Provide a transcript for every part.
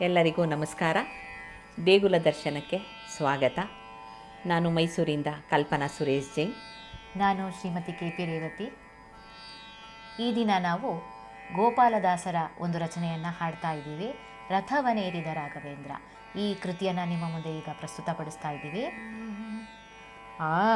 ಎಲ್ಲರಿಗೂ ನಮಸ್ಕಾರ. ದೇಗುಲ ದರ್ಶನಕ್ಕೆ ಸ್ವಾಗತ. ನಾನು ಮೈಸೂರಿಂದ ಕಲ್ಪನಾ ಸುರೇಶ್ ಜೈನ್. ನಾನು ಶ್ರೀಮತಿ ಕೆ ಪಿ ರೇವತಿ. ಈ ದಿನ ನಾವು ಗೋಪಾಲದಾಸರ ಒಂದು ರಚನೆಯನ್ನು ಹಾಡ್ತಾ ಇದ್ದೀವಿ. ರಥವನೇರಿದ ರಾಘವೇಂದ್ರ. ಈ ಕೃತಿಯನ್ನು ನಿಮ್ಮ ಮುಂದೆ ಈಗ ಪ್ರಸ್ತುತಪಡಿಸ್ತಾ ಇದ್ದೀವಿ. ಆ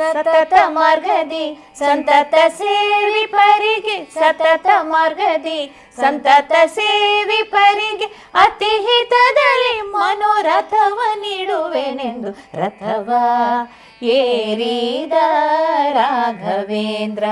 ಸತತ ಮಾರ್ಗದಿ, ಸಂತತ ಸೇವಿ ಪರಿಗೆ, ಸತತ ಮಾರ್ಗದಿ, ಸಂತತ ಸೇವಿ ಪರಿಗೆ, ಅತಿ ಹಿತದಲ್ಲಿ ಮನೋರಥವ ನೀಡುವೆನೆಂದು ರಥವ ಏರಿದ ರಾಘವೇಂದ್ರ.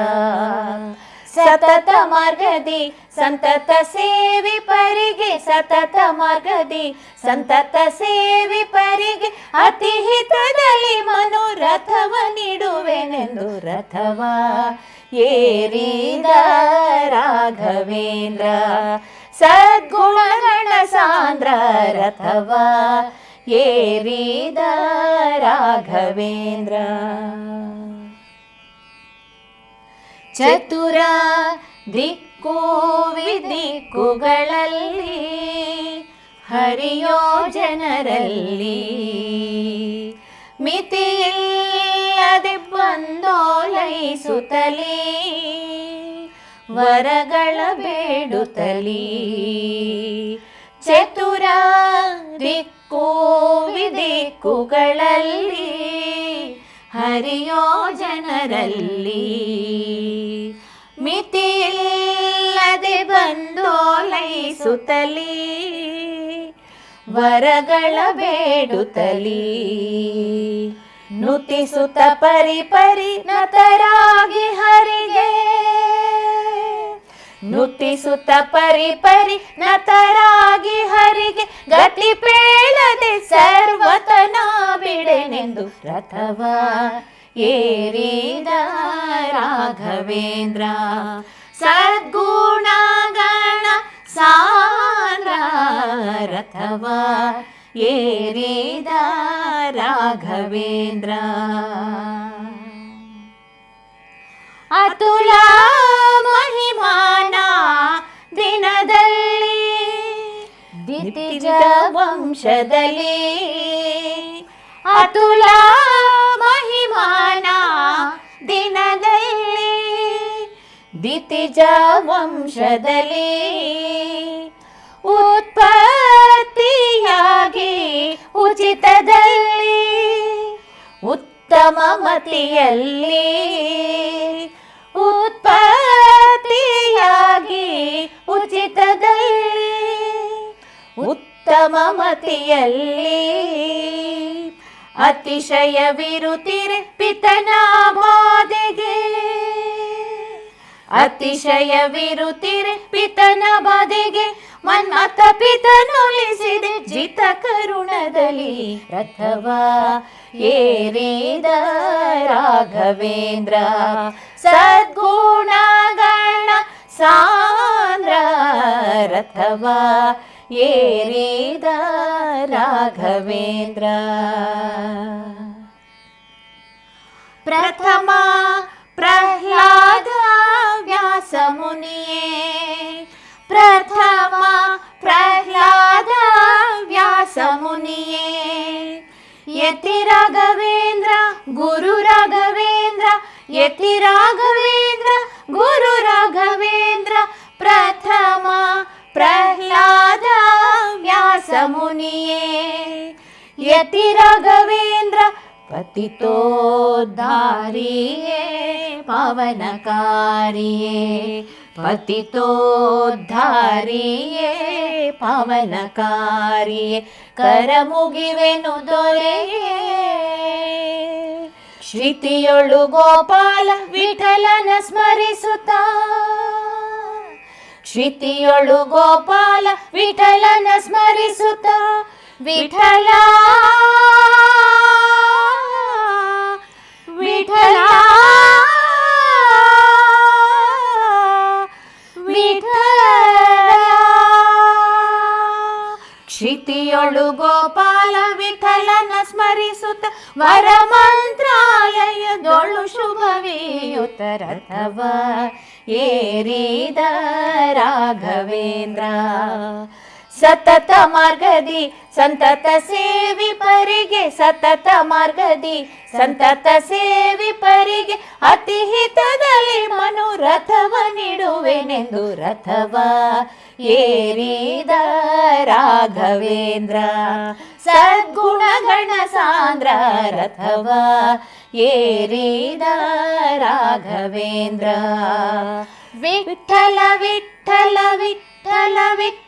ಸತತ ಮಾರ್ಗದಿ, ಸಂತತ ಸೇವಿ ಪರಿಗೆ, ಸತತ ಮಾರ್ಗದಿ, ಸಂತತ ಸೇವಿ ಪರಿಗೆ, ಅತಿ ಹಿತದಲ್ಲಿ ಮನೋರಥವ ನೀಡುವೆನೆಂದು ರಥವ ಏರಿದ ರಾಘವೇಂದ್ರ. ಸದ್ಗುಣಗಣ ಸಾಂದ್ರ ರಥವ ಏರಿದ ರಾಘವೇಂದ್ರ. ಚತುರ ದಿಕ್ಕು ದಿಕ್ಕುಗಳಲ್ಲಿ ಹರಿಯೋ ಜನರಲ್ಲಿ ಮಿತಿಯಿಲ್ಲದೆ ಬಂದೋಲೈಸುತ್ತಲೀ ವರಗಳ ಬೇಡುತ್ತಲೀ ಚತುರ ದಿಕ್ಕು ದಿಕ್ಕುಗಳಲ್ಲಿ ಹರಿಯೋ ಜನರಲ್ಲಿ ಮಿತಿಯಿಲ್ಲದೆ ಬಂದೋಲೈಸುತ್ತಲೀ, ವರಗಳ ಬೇಡುತ್ತಲೀ. ನುತಿಸುತ್ತ ಪರಿ ಪರಿ ನತರಾಗಿ ಹರಿಗೆ, ನುತಿಸುತ್ತ ಪರಿ ಪರಿ ನತರಾಗಿ ಹರಿಗೆ, ಗತಿ ಪೇಳದೆ ಸರ್ವತನ ಬಿಡೆನೆಂದು ರಥವ ಏರಿದ ರಾಘವೇಂದ್ರ ಸದ್ಗುಣಗಣ ಸಾಂದ್ರ ರಥವ ಏರಿದ ರಾಘವೇಂದ್ರ ಅತುಲ ಮಹಿಮಾನ ದಿನದಲ್ಲಿ ದಿತಿಜ ವಂಶದಲ್ಲಿ ಅತುಲ ಮಹಿಮಾನ ದಿನದಲ್ಲಿ ದಿತಿಜ ವಂಶದಲ್ಲಿ ಉತ್ಪತ್ತಿಯಾಗಿ ಉಚಿತದಲ್ಲಿ ಉತ್ತಮ ಮತಿಯಲ್ಲಿ ಉತ್ಪತ್ತಿಯಾಗಿ ಉಚಿತದಲ್ಲಿ ಉತ್ತಮ ಮತಿಯಲ್ಲಿ ಅತಿಶಯವಿರುತ್ತಿರೆ ಪಿತನ ಬಾಧೆಗೆ. ಅತಿಶಯವಿರುತ್ತಿರೆ ಪಿತನ ಬಾಧೆಗೆ. ಮನ್ಮತ ಪಿತನೊಲಿಸಿದೆ ಜಿತ ಕರುಣದಲ್ಲಿ. ರಥವ ಏರಿದ ರಾಘವೇಂದ್ರ. ಸದ್ಗುಣಗಣ ಸಾಂದ್ರ. ರಥವ ಏರಿದ ರಾಘವೇಂದ್ರ ಪ್ರಥಮ ಪ್ರಹ್ಲಾದ ವ್ಯಾಸ ಮುನಿಯೇ ಪ್ರಥಮ ಪ್ರಹ್ಲಾದ ವ್ಯಾಸ ಮುನಿಯೇ ಯತಿ ರಾಘವೇಂದ್ರ ಗುರು ರಾಘವೇಂದ್ರ ಯತಿ ರಾಘವೇಂದ್ರ ಯತಿ ರಾಘವೇಂದ್ರ ಪತಿತೋದ್ಧಾರಿಯೇ, ಪವನಕಾರಿಯೇ ಪತಿತೋದ್ಧಾರಿಯೇ, ಪವನಕಾರಿಯೇ, ಕರ ಮುಗಿವೆನು ದೊರೆಯೇ. ಶ್ರುತಿಯೊಳು ಗೋಪಾಲ ವಿಠಲನ ಸ್ಮರಿಸುತ್ತ. ಶ್ರುತಿಯೊಳು ಗೋಪಾಲ ವಿಠಲನ ಸ್ಮರಿಸುತ್ತ. ವಿಠಲ. ವಿಠಲ. ಕ್ಷಿತಿಯೊಳು ಗೋಪಾಲ ವಿಠಲನ ಸ್ಮರಿಸುತ್ತ ವರ ಮಂತ್ರಾಲಯದೊಳು ಶುಭವೇಯುತ ರಥವ ಏರಿದ ರಾಘವೇಂದ್ರ. ಸತತ ಮಾರ್ಗದಿ, ಸಂತತ ಸೇವಿ ಪರಿಗೆ, ಸತತ ಮಾರ್ಗದಿ, ಸಂತತ ಸೇವಿ ಪರಿಗೆ, ಅತಿ ಹಿತದಲ್ಲಿ ಮನುರಥವ ನೀಡುವೆನೆಂದು ರಥವ ಏರಿದ ರಾಘವೇಂದ್ರ. ಸದ್ಗುಣಗಣ ಸಾಂದ್ರ ರಥವ ಏರಿದ ರಾಘವೇಂದ್ರ. ವಿಠಲ ವಿಠಲ ವಿಠಲ ವಿಠಲ